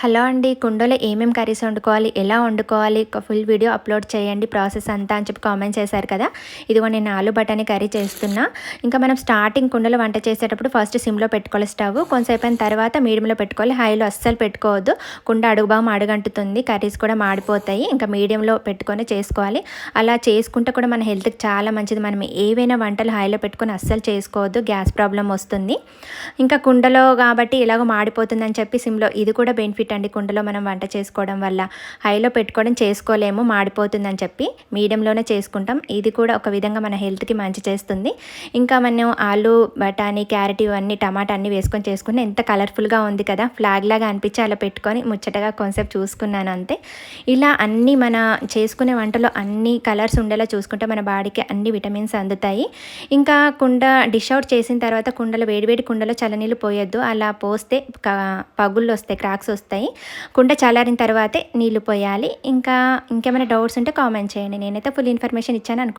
Hello అండి కుండలో ఏమేమి కర్రీస్ వండుకోవాలి ఎలా వండుకోవాలి ఒక ఫుల్ వీడియో అప్లోడ్ చేయండి ప్రాసెస్ అంతా అని చెప్పి కామెంట్ చేశారు కదా. ఇదిగో నేను ఆలు బటానీ కర్రీ చేస్తున్నా. ఇంకా మనం స్టార్టింగ్ కుండలో వంట చేసేటప్పుడు ఫస్ట్ సిమ్లో పెట్టుకోవాలి స్టవ్ కొంతసేపు అయిన తర్వాత మీడియంలో పెట్టుకోవాలి హైలో అస్సలు పెట్టుకోవద్దు. కుండ అడుగు బాగా అడుగంటుతుంది కర్రీస్ కూడా మాడిపోతాయి. ఇంకా మీడియంలో పెట్టుకొని చేసుకోవాలి. అలా చేసుకుంటే కూడా మన హెల్త్కి చాలా మంచిది. మనం ఏవైనా వంటలు హైలో పెట్టుకొని అస్సలు చేసుకోవద్దు గ్యాస్ ప్రాబ్లం వస్తుంది. ఇంకా కుండలో కాబట్టి ఇలాగో మాడిపోతుందని చెప్పి సిమ్లో ఇది కూడా బెనిఫిట్ బెనిఫిట్ అండి కుండలో మనం వంట చేసుకోవడం వల్ల హైలో పెట్టుకోవడం చేసుకోలేము మాడిపోతుందని చెప్పి మీడియంలోనే చేసుకుంటాం. ఇది కూడా ఒక విధంగా మన హెల్త్కి మంచి చేస్తుంది. ఇంకా మనం ఆలు బఠానీ క్యారెట్ ఇవన్నీ టమాటా అన్నీ వేసుకొని చేసుకుంటే ఎంత కలర్ఫుల్గా ఉంది కదా. ఫ్లాగ్ లాగా అనిపించి అలా పెట్టుకొని ముచ్చటగా కాన్సెప్ట్ చూసుకున్నాను అంతే. ఇలా అన్నీ మన చేసుకునే వంటలో అన్ని కలర్స్ ఉండేలా చూసుకుంటే మన బాడీకి అన్ని విటమిన్స్ అందుతాయి. ఇంకా కుండ డిష్ అవుట్ చేసిన తర్వాత కుండలో వేడివేడి కుండలో చల్లనీళ్ళు పోయొద్దు. అలా పోస్తే పగుళ్ళు వస్తాయి క్రాక్స్ వస్తాయి. వస్తాయి కుండ చల్లారిన తర్వాతే నీళ్ళు పోయాలి. ఇంకా ఇంకేమైనా డౌట్స్ ఉంటే కామెంట్ చేయండి. నేనైతే ఫుల్ ఇన్ఫర్మేషన్ ఇచ్చాను అనుకుంటున్నాను